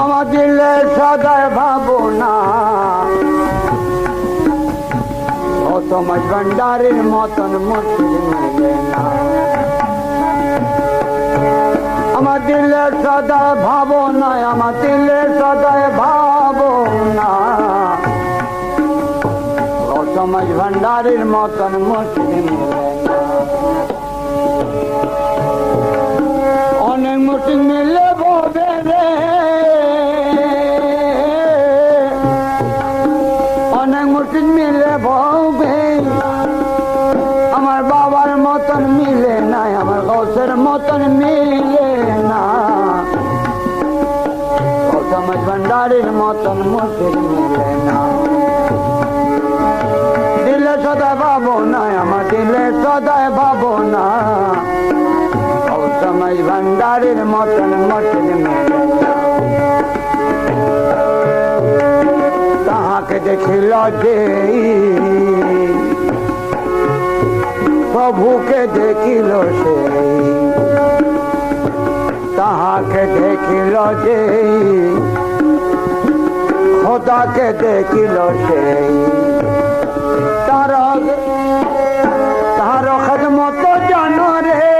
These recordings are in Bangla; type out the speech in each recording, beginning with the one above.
আমার দিলে সদায় ভাবনা তোমার ভান্ডারের মতন মিলে না। আমার দিলে সদায় ভাবনা আমার দিলে সদায় ভাবনা তোমার ভান্ডারের মতন মুশকিল মিলে মতন মিলে না আমার ভান্ডারের মতন মুশকিল মিলে না দিলে সদায় ভাবো না আমার দিলে সদায় ভাবো না সময় ভান্ডারের মতন মতন মেলে না। তাহাকে দেখিল যে প্রভুকে দেখিল সে তাহাকে দেখিল যে খোদাকে দেখিল সে তার তার মত জানো রে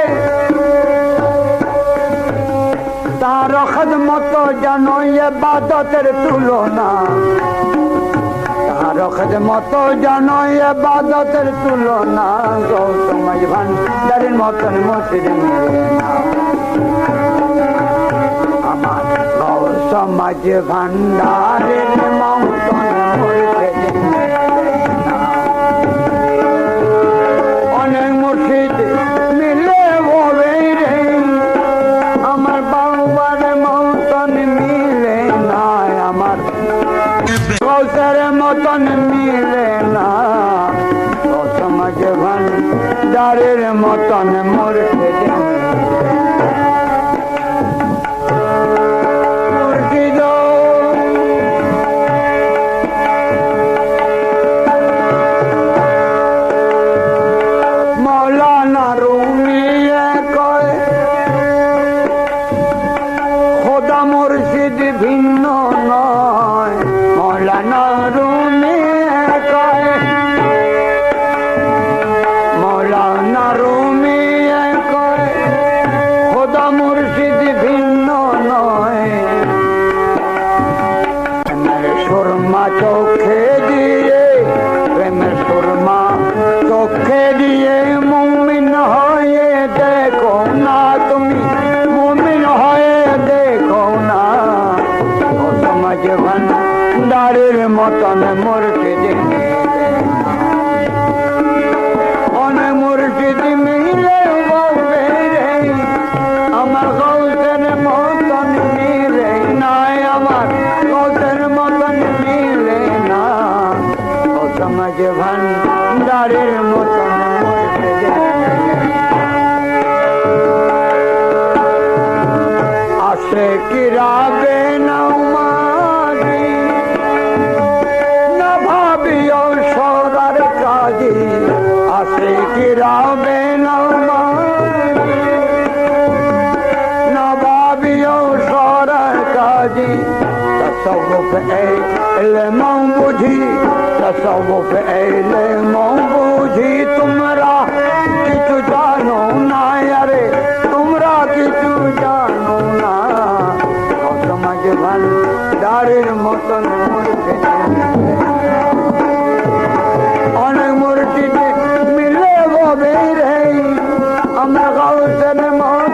তার মত জানো এ বাদতের তুলনা তার মত জানো এ বাদতের তুলনা গৌতম ভান্ডারের মতন না সমাজ ভান্ডারের মতন অনেক মুর্শিদ মিলে বলে রে, আমার বাবার মতন মিলে না আমার। কৌশের মতন মিলে না সমাজ ভান্ডারের মতন মুর্শিদ মুর্শিদ। সমাজ ভান্ডারের মতন মুর্শিদ অনেক মুর্শিদ মিলে বলবে রে, আমার গৌসের মতন না ও সমাজ ভান্ডারের মতন আসে কিরাবে নৌমারি আসে কিরাবে নৌমারি না ভাবিও সরার কাজী তসবুফ এলে মৌ বুঝি তসবুফ এলে মৌ বুঝি। তোমরা কিছু জানো না আরে, তোমরা কিছু জানো না। সমাজ ভান্ডারের মতন মূর্তি গাউসের মতন